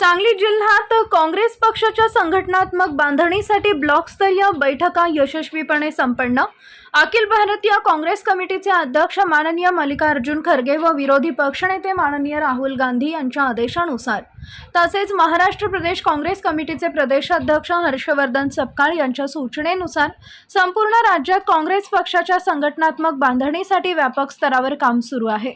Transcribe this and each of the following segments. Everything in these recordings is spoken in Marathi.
सांगली जिल्ह्यात काँग्रेस पक्षाच्या संघटनात्मक बांधणीसाठी ब्लॉकस्तरीय बैठका यशस्वीपणे संपन्न. अखिल भारतीय काँग्रेस कमिटीचे अध्यक्ष माननीय मल्लिकार्जुन खरगे व विरोधी पक्षनेते माननीय राहुल गांधी यांच्या आदेशानुसार. तसेच महाराष्ट्र प्रदेश काँग्रेस कमिटीचे प्रदेशाध्यक्ष हर्षवर्धन सपकाळ यांच्या सूचनेनुसार संपूर्ण राज्यात काँग्रेस पक्षाच्या संघटनात्मक बांधणीसाठी व्यापक स्तरावर काम सुरू आहे.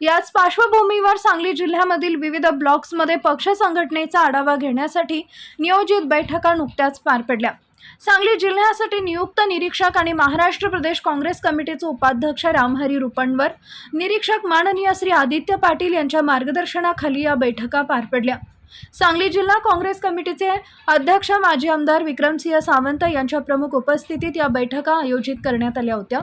याच पार्श्वभूमीवर सांगली जिल्ह्यामधील विविध ब्लॉक्समध्ये पक्ष संघटनेचा आढावा घेण्यासाठी नियोजित बैठका नुकत्याच पार पडल्या. सांगली जिल्ह्यासाठी नियुक्त निरीक्षक आणि महाराष्ट्र प्रदेश काँग्रेस कमिटीचे उपाध्यक्ष रामहरी रुपणवर निरीक्षक माननीय श्री आदित्य पाटील यांच्या मार्गदर्शनाखाली या बैठका पार पडल्या. सांगली जिल्हा काँग्रेस कमिटीचे अध्यक्ष माजी आमदार विक्रमसिंह सावंत यांच्या प्रमुख उपस्थितीत या बैठका आयोजित करण्यात आल्या होत्या.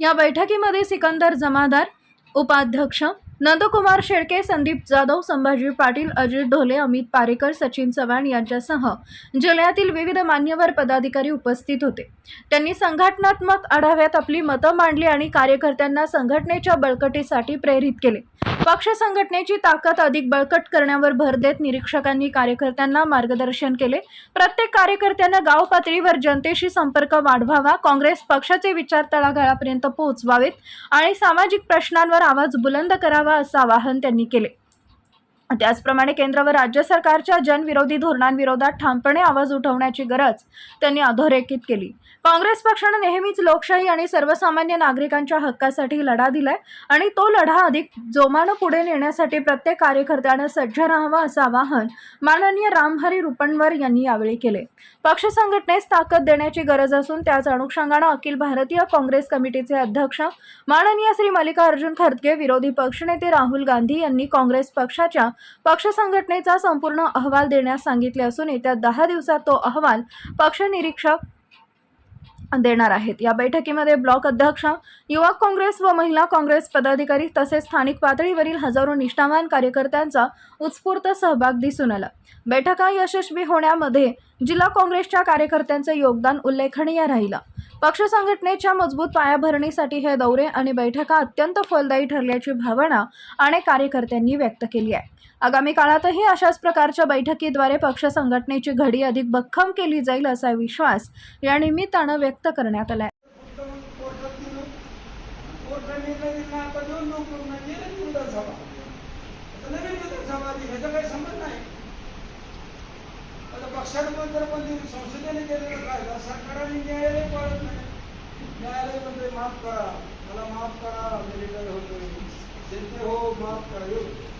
या बैठकीमध्ये सिकंदर जमादार उपाध्यक्ष नंदकुमार शेळके संदीप जाधव संभाजी पाटील अजित ढोले अमित पारेकर सचिन चव्हाण यांच्यासह जिल्ह्यातील विविध मान्यवर पदाधिकारी उपस्थित होते. त्यांनी संघटनात्मक आढाव्यात आपली मतं मांडली आणि कार्यकर्त्यांना संघटनेच्या बळकटीसाठी प्रेरित केले. पक्ष संघटनेची ताकद अधिक बळकट करण्यावर भर देत निरीक्षकांनी कार्यकर्त्यांना मार्गदर्शन केले. प्रत्येक कार्यकर्त्यांना गाव पातळीवर जनतेशी संपर्क वाढवावा काँग्रेस पक्षाचे विचार तळागाळापर्यंत पोहोचवावेत आणि सामाजिक प्रश्नांवर आवाज बुलंद करावा असं आवाहन त्यांनी केले. त्याचप्रमाणे केंद्र व राज्य सरकारच्या जनविरोधी धोरणांविरोधात ठामपणे आवाज उठवण्याची गरज त्यांनी अधोरेखित केली. काँग्रेस पक्षानं नेहमीच लोकशाही आणि सर्वसामान्य नागरिकांच्या हक्कासाठी लढा दिलाय आणि तो लढा अधिक जोमानं पुढे नेण्यासाठी प्रत्येक कार्यकर्त्यानं सज्ज राहावा असं आवाहन माननीय रामहरी रुपणवर यांनी यावेळी केले. पक्ष संघटनेस ताकद देण्याची गरज असून त्याच अनुषंगानं अखिल भारतीय काँग्रेस कमिटीचे अध्यक्ष माननीय श्री मल्लिकार्जुन खरगे विरोधी पक्षनेते राहुल गांधी यांनी काँग्रेस पक्षाच्या पक्ष संघटनेचा संपूर्ण अहवाल देण्यास सांगितले असून येत्या दहा दिवसात तो अहवाल पक्ष निरीक्षक देणार आहेत. या बैठकीमध्ये ब्लॉक अध्यक्ष युवक काँग्रेस व महिला काँग्रेस पदाधिकारी तसेच स्थानिक पातळीवरील हजारो निष्ठावान कार्यकर्त्यांचा उत्स्फूर्त सहभाग दिसून आला. बैठका यशस्वी होण्यामध्ये जिल्हा काँग्रेसच्या कार्यकर्त्यांचे योगदान उल्लेखनीय राहिलं. पक्ष संघटनेच्या मजबूत पायाभरणीसाठी हे दौरे आणि बैठका अत्यंत फलदायी ठरल्याची भावना अनेक कार्यकर्त्यांनी व्यक्त केली आहे. आगामी काळातही अशाच प्रकारच्या बैठकीद्वारे पक्ष संघटनेची घडी अधिक भक्कम केली जाईल असा विश्वास या निमित्तानं व्यक्त करण्यात आला आहे निर्णय पण संसदेने केलेलं कायदा सरकारने न्यायालय पाळत नाही. न्यायालय म्हणजे माफ करा. मला माफ करा मी रिटायर होतोय हो माफ करा. एवढं.